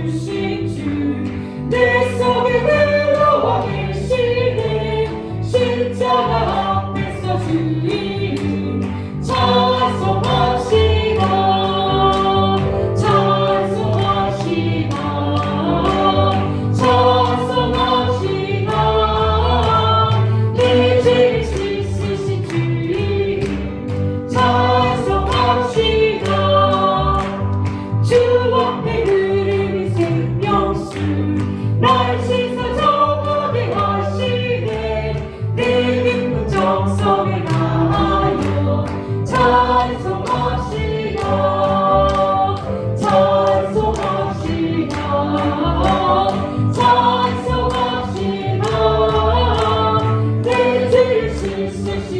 주신 주 내 속에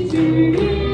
一。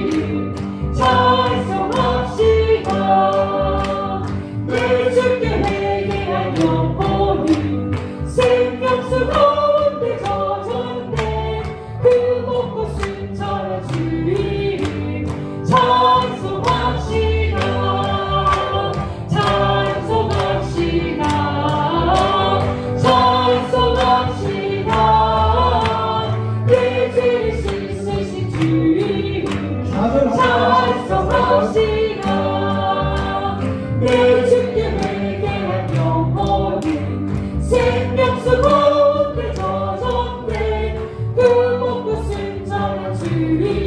you.